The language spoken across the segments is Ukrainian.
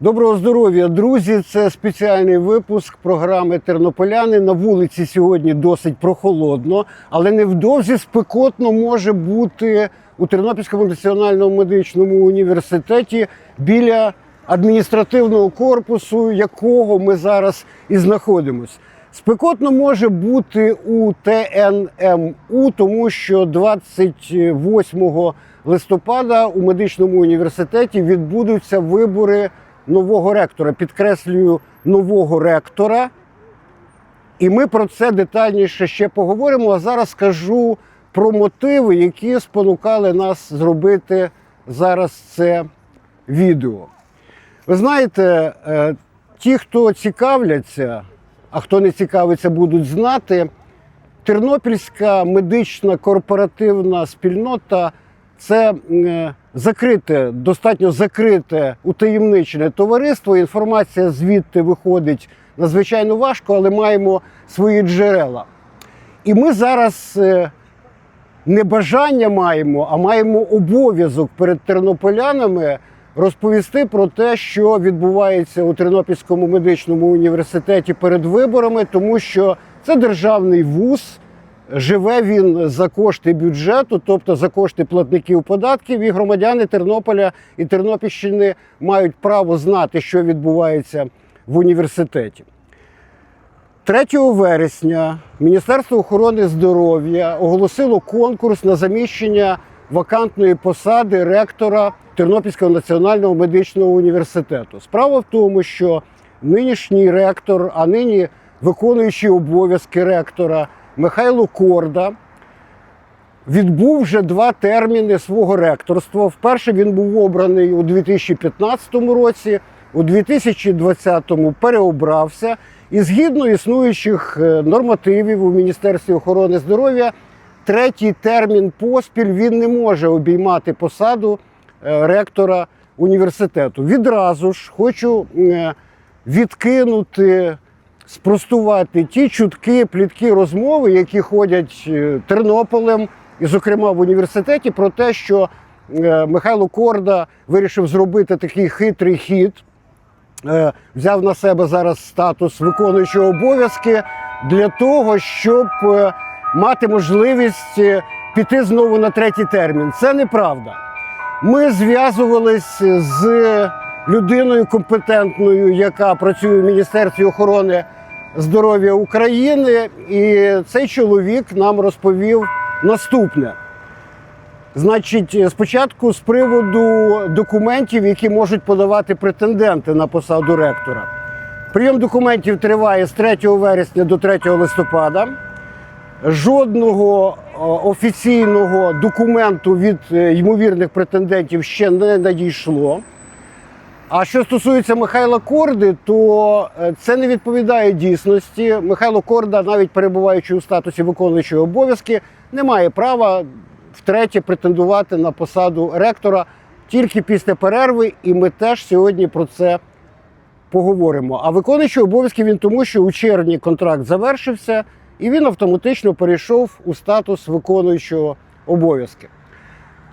Доброго здоров'я, друзі! Це спеціальний випуск програми Тернополяни. На вулиці сьогодні досить прохолодно, але невдовзі спекотно може бути у Тернопільському національному медичному університеті біля адміністративного корпусу, якого ми зараз і знаходимось. Спекотно може бути у ТНМУ, тому що 28 листопада у медичному університеті відбудуться вибори нового ректора. Підкреслюю нового ректора. І ми про це детальніше ще поговоримо. А зараз скажу про мотиви, які спонукали нас зробити зараз це відео. Ви знаєте, е, ті, хто цікавляться, а хто не цікавиться, будуть знати, Тернопільська медична корпоративна спільнота це е, закрите, достатньо закрите, утаємничене товариство. Інформація звідти виходить надзвичайно важко, але маємо свої джерела. І ми зараз е, не бажання маємо, а маємо обов'язок перед тернополянами розповісти про те, що відбувається у Тернопільському медичному університеті перед виборами, тому що це державний вуз. Живе він за кошти бюджету, тобто за кошти платників податків, і громадяни Тернополя і Тернопільщини мають право знати, що відбувається в університеті. 3 вересня Міністерство охорони здоров'я оголосило конкурс на заміщення вакантної посади ректора Тернопільського національного медичного університету. Справа в тому, що нинішній ректор, а нині виконуючий обов'язки ректора Михайло Корда відбув вже два терміни свого ректорства. Вперше він був обраний у 2015 році, у 2020-му переобрався. І згідно існуючих е, нормативів у Міністерстві охорони здоров'я, третій термін поспіль він не може обіймати посаду е, ректора університету. Відразу ж хочу е, відкинути, спростувати ті чутки, плітки, розмови, які ходять е, Тернополем, і, зокрема, в університеті, про те, що е, Михайло Корда вирішив зробити такий хитрий хід е, взяв на себе зараз статус виконуючого обов'язки для того, щоб мати можливість піти знову на третій термін. Це неправда. Ми зв'язувались з людиною компетентною, яка працює в Міністерстві охорони здоров'я України, і цей чоловік нам розповів наступне. Значить, спочатку з приводу документів, які можуть подавати претенденти на посаду ректора. Прийом документів триває з 3 вересня до 3 листопада. Жодного е, офіційного документу від е, ймовірних претендентів ще не надійшло. А що стосується Михайла Корди, то е, це не відповідає дійсності. Михайло Корда, навіть перебуваючи у статусі виконуючого обов'язки, не має права втретє претендувати на посаду ректора тільки після перерви, і ми теж сьогодні про це поговоримо. А виконуючий обов'язки він тому, що у червні контракт завершився, і він автоматично перейшов у статус виконуючого обов'язки.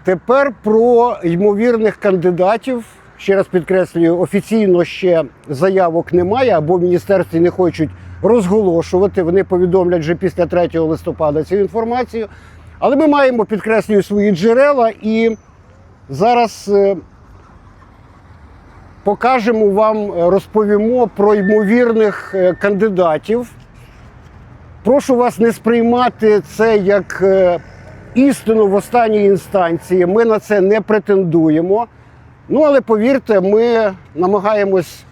Тепер про ймовірних кандидатів. Ще раз підкреслюю, офіційно ще заявок немає, або в міністерстві не хочуть розголошувати. Вони повідомлять вже після 3 листопада цю інформацію. Але ми маємо, підкреслюю, свої джерела і зараз е, покажемо вам, е, розповімо про ймовірних е, кандидатів. Прошу вас не сприймати це як істину в останній інстанції. Ми на це не претендуємо. Ну, але повірте, ми намагаємось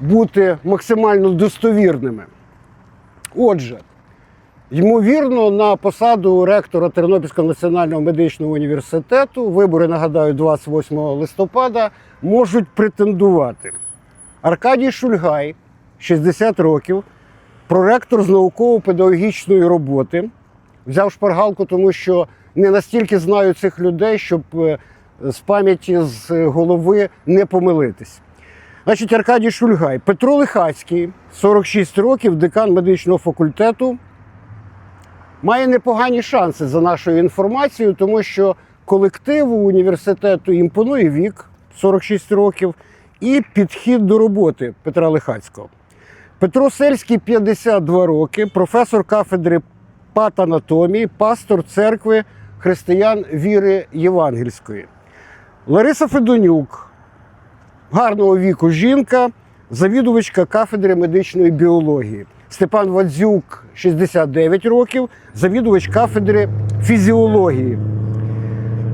бути максимально достовірними. Отже, ймовірно, на посаду ректора Тернопільського національного медичного університету вибори, нагадаю, 28 листопада, можуть претендувати Аркадій Шульгай, 60 років, проректор з науково-педагогічної роботи. Взяв шпаргалку, тому що не настільки знаю цих людей, щоб е, з пам'яті з голови не помилитись. Значить, Аркадій Шульгай, Петро Лихацький, 46 років, декан медичного факультету. Має непогані шанси за нашою інформацією, тому що колективу університету імпонує вік 46 років, і підхід до роботи Петра Лихацького. Петро Сельський 52 роки, професор кафедри патанатомії, пастор церкви християн віри Євангельської. Лариса Федонюк, гарного віку жінка, завідувачка кафедри медичної біології. Степан Вадзюк, 69 років, завідувач кафедри фізіології.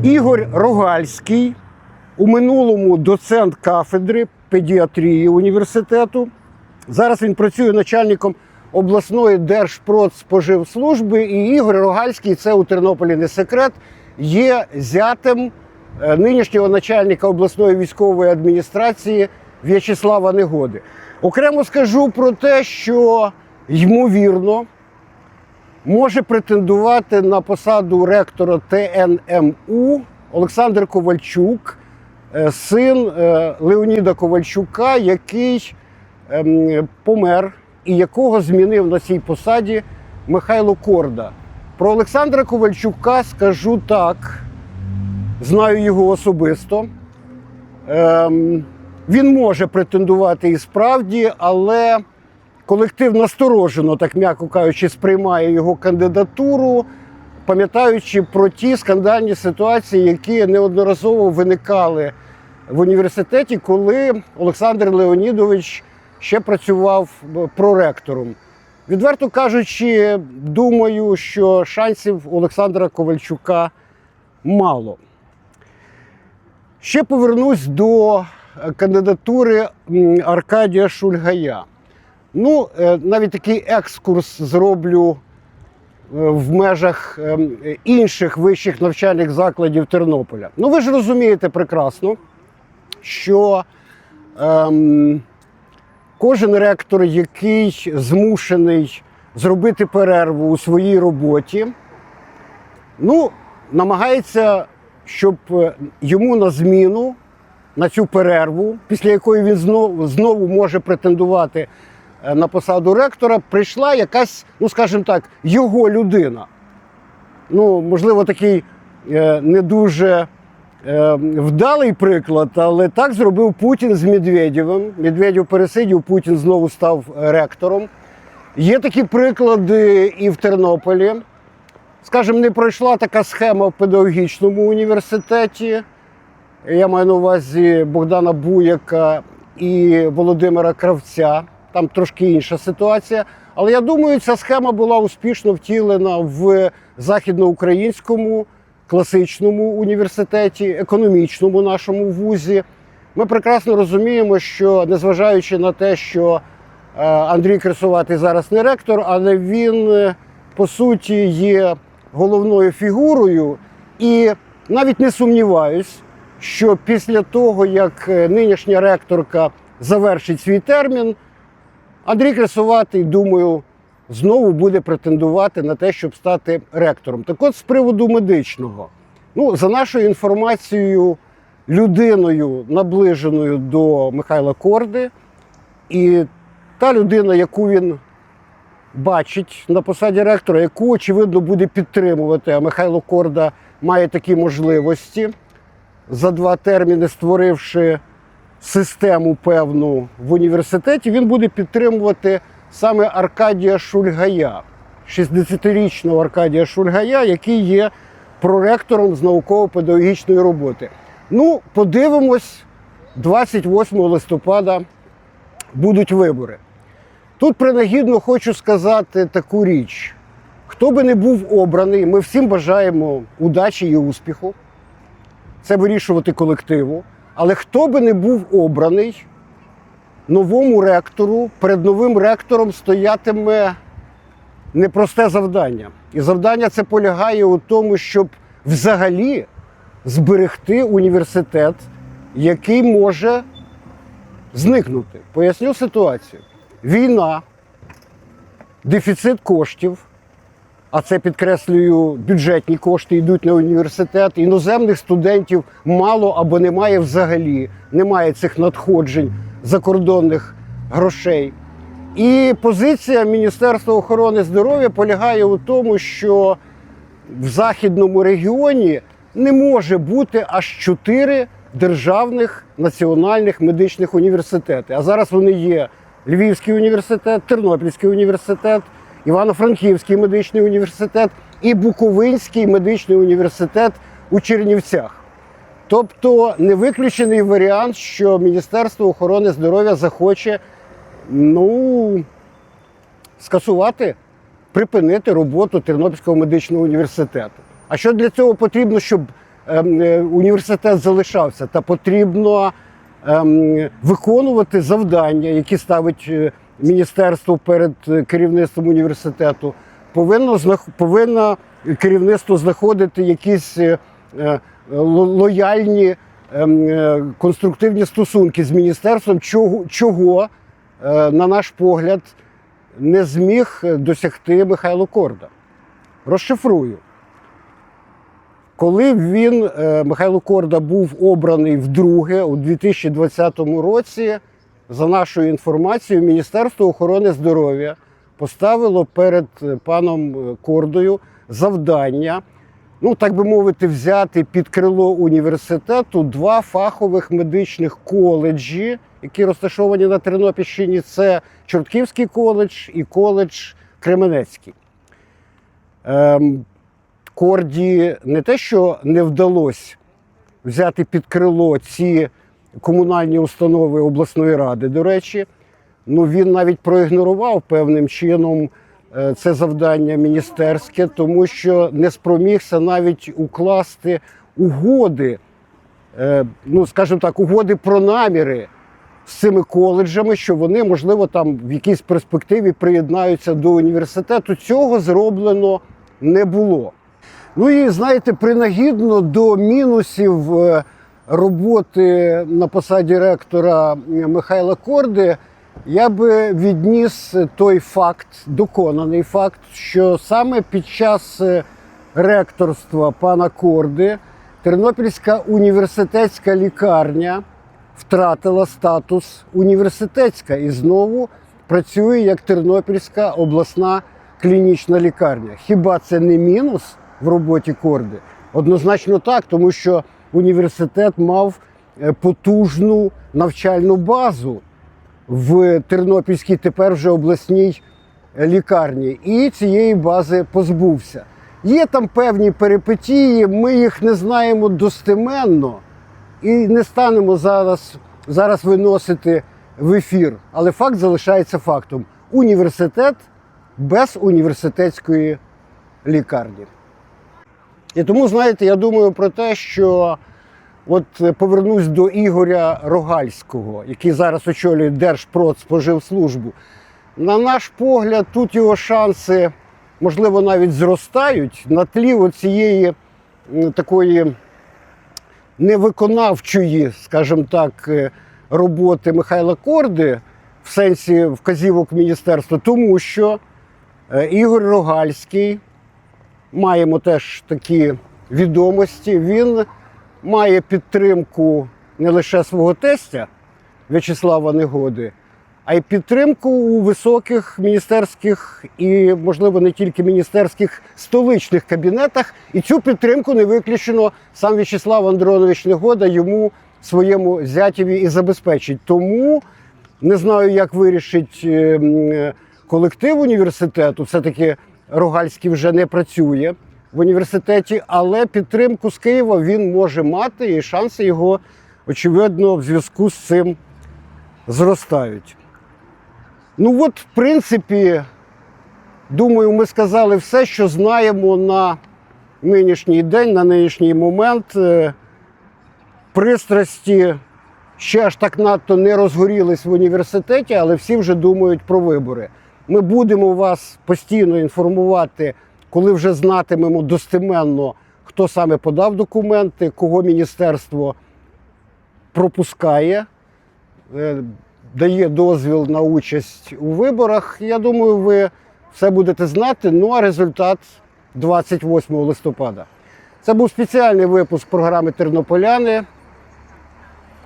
Ігор Рогальський, у минулому доцент кафедри педіатрії університету. Зараз він працює начальником обласної держпродспоживслужби. І Ігор Рогальський, це у Тернополі не секрет, є зятем нинішнього начальника обласної військової адміністрації В'ячеслава Негоди. Окремо скажу про те, що ймовірно може претендувати на посаду ректора ТНМУ Олександр Ковальчук, е, син е, Леоніда Ковальчука, який ем, помер і якого змінив на цій посаді Михайло Корда. Про Олександра Ковальчука скажу так, знаю його особисто. Ем, він може претендувати і справді, але колектив насторожено, так м'яко кажучи, сприймає його кандидатуру, пам'ятаючи про ті скандальні ситуації, які неодноразово виникали в університеті, коли Олександр Леонідович ще працював проректором. Відверто кажучи, думаю, що шансів Олександра Ковальчука мало. Ще повернусь до е, кандидатури Аркадія Шульгая. Ну, е, навіть такий екскурс зроблю е, в межах ем, інших вищих навчальних закладів Тернополя. Ну, ви ж розумієте прекрасно, що ем, кожен ректор, який змушений зробити перерву у своїй роботі, ну, намагається, щоб е, йому на зміну, на цю перерву, після якої він знову, знову може претендувати е, на посаду ректора, прийшла якась, ну скажімо так, його людина. Ну, можливо, такий е, не дуже вдалий приклад, але так зробив Путін з Медведєвим. Медведєв пересидів, Путін знову став ректором. Є такі приклади і в Тернополі. Скажімо, не пройшла така схема в педагогічному університеті. Я маю на увазі Богдана Буяка і Володимира Кравця. Там трошки інша ситуація. Але я думаю, ця схема була успішно втілена в західноукраїнському класичному університеті, економічному нашому вузі. Ми прекрасно розуміємо, що незважаючи на те, що е, Андрій Кресуватий зараз не ректор, але він е, по суті є головною фігурою, і навіть не сумніваюсь, що після того, як е, нинішня ректорка завершить свій термін, Андрій Кресуватий, думаю, знову буде претендувати на те, щоб стати ректором. Так от з приводу медичного, ну, за нашою інформацією, людиною, наближеною до Михайла Корди, і та людина, яку він бачить на посаді ректора, яку, очевидно, буде підтримувати, а Михайло Корда має такі можливості, за два терміни створивши систему певну в університеті, він буде підтримувати саме Аркадія Шульгая, 60-річного Аркадія Шульгая, який є проректором з науково-педагогічної роботи. Ну, подивимось, 28 листопада будуть вибори. Тут принагідно хочу сказати таку річ: хто би не був обраний, ми всім бажаємо удачі і успіху. Це вирішувати колективу. Але хто би не був обраний, новому ректору, перед новим ректором стоятиме непросте завдання. І завдання це полягає у тому, щоб взагалі зберегти університет, який може зникнути. Поясню ситуацію. Війна, дефіцит коштів, а це підкреслюю, бюджетні кошти йдуть на університет. Іноземних студентів мало або немає взагалі, немає цих надходжень закордонних грошей. І позиція Міністерства охорони здоров'я полягає у тому, що в західному регіоні не може бути аж чотири державних національних медичних університети. А зараз вони є Львівський університет, Тернопільський університет, Івано-Франківський медичний університет і Буковинський медичний університет у Чернівцях. Тобто не виключений варіант, що Міністерство охорони здоров'я захоче ну, скасувати, припинити роботу Тернопільського медичного університету. А що для цього потрібно, щоб ем, е, університет залишався? Та потрібно виконувати завдання, які ставить е, міністерство перед е, керівництвом університету. Повинно, повинно керівництво знаходити якісь е, ло- лояльні ем, конструктивні стосунки з міністерством, чого, чого на наш погляд, не зміг досягти Михайло Корда. Розшифрую. Коли він, е, Михайло Корда, був обраний вдруге у 2020 році, за нашою інформацією, Міністерство охорони здоров'я поставило перед е, паном е, Кордою завдання, ну так би мовити, взяти під крило університету два фахових медичних коледжі, які розташовані на Тернопільщині. Це Чортківський коледж і коледж Кременецький. Корді не те, що не вдалося взяти під крило ці комунальні установи обласної ради, до речі, ну він навіть проігнорував певним чином е, це завдання міністерське, тому що не спромігся навіть укласти угоди, е, ну скажімо так, угоди про наміри з цими коледжами, що вони, можливо, там в якійсь перспективі приєднаються до університету. Цього зроблено не було. Ну і знаєте, принагідно до мінусів е, роботи на посаді ректора Михайла Корди, я би відніс той факт, доконаний факт, що саме під час е, ректорства пана Корди Тернопільська університетська лікарня втратила статус університетська і знову працює як Тернопільська обласна клінічна лікарня. Хіба це не мінус в роботі Корди? Однозначно так, тому що університет мав е, потужну навчальну базу в Тернопільській тепер вже обласній е, лікарні, і цієї бази позбувся. Є там певні перипетії, ми їх не знаємо достеменно і не станемо зараз, зараз виносити в ефір. Але факт залишається фактом: університет без університетської лікарні. І тому, знаєте, я думаю про те, що от повернусь до Ігоря Рогальського, який зараз очолює Держпродспоживслужбу. На наш погляд, тут його шанси, можливо, навіть зростають на тлі цієї такої невиконавчої, скажімо так, е, роботи Михайла Корди в сенсі вказівок міністерства, тому що е, Ігор Рогальський, маємо теж такі відомості, він має підтримку не лише свого тестя В'ячеслава Негоди, а й підтримку у високих міністерських і, можливо, не тільки міністерських столичних кабінетах. І цю підтримку не виключено сам В'ячеслав Андронович Негода йому своєму зятєві і забезпечить. Тому не знаю, як вирішить е, колектив університету. Все-таки Рогальський вже не працює в університеті, але підтримку з Києва він може мати, і шанси його, очевидно, в зв'язку з цим зростають. Ну от, в принципі, думаю, ми сказали все, що знаємо на нинішній день, на нинішній момент. Е, Пристрасті ще аж так надто не розгорілись в університеті, але всі вже думають про вибори. Ми будемо вас постійно інформувати, коли вже знатимемо достеменно, хто саме подав документи, кого міністерство пропускає, е, дає дозвіл на участь у виборах. Я думаю, ви все будете знати. Ну а результат 28 листопада. Це був спеціальний випуск програми Тернополяни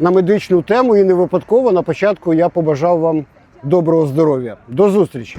на медичну тему. І не випадково на початку я побажав вам доброго здоров'я. До зустрічі!